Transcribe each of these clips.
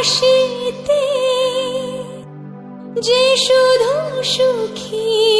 হাসিতে যে শুধু সুখী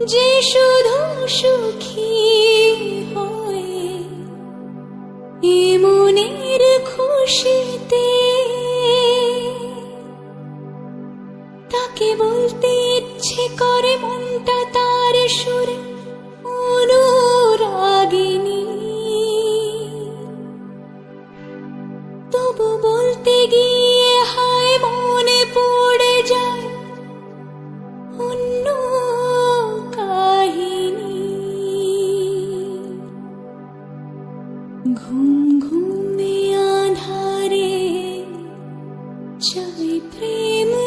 যে শুধু সুখী হয়ে, এ মনের খুশিতে তাকে বলতে ইচ্ছে করে মনটা তার সুরে অনুরাগিনী। তবু বলতে গিয়ে হায় মনে পড়ে যায়, অন্য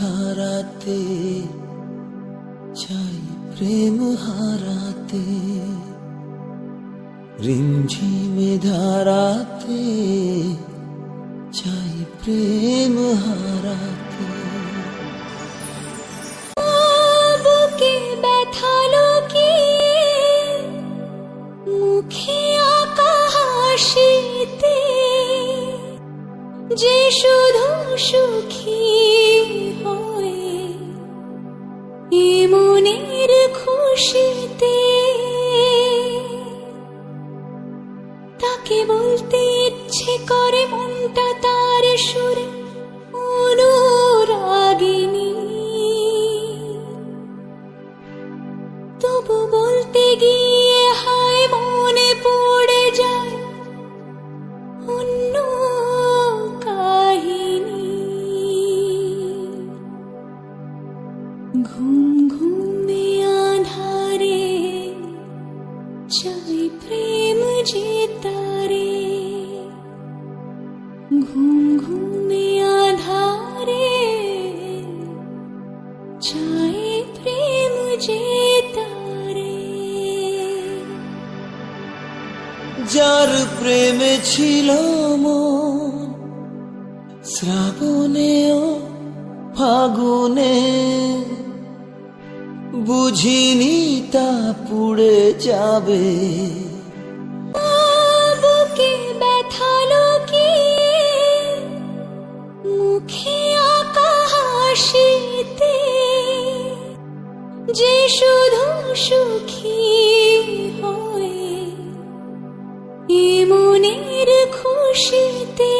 ধারাতে চাই প্রেম হারাতে। রিমঝিমে ধারাতে চাই প্রেম হারাতে। মনটা তার সুরে অনুরাগিনী। তবু বলতে গিয়ে হায় মনে পড়ে যায় অন্য কাহিনী। ঘুম ঘুমে আধারে চাই প্রেম যে তারে। ঘুম ঘুমে আধারে চাই প্রেম তারে। যার প্রেমে ছিল শ্রাবণেও ফাগুনে। বুঝিনি তা পুড়ে যাবে। হাসিতে, যে শুধু সুখী হয়ে মনের খুশিতে।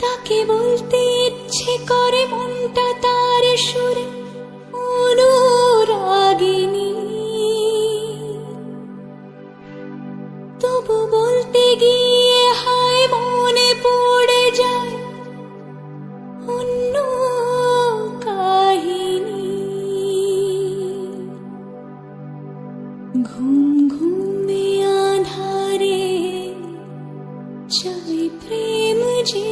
তাকে বলতে ইচ্ছে করে মনটা তার সুরে অনুরাগিনী। তবু বলতে গিয়ে হায় মনে আধারে চাই প্রেম যে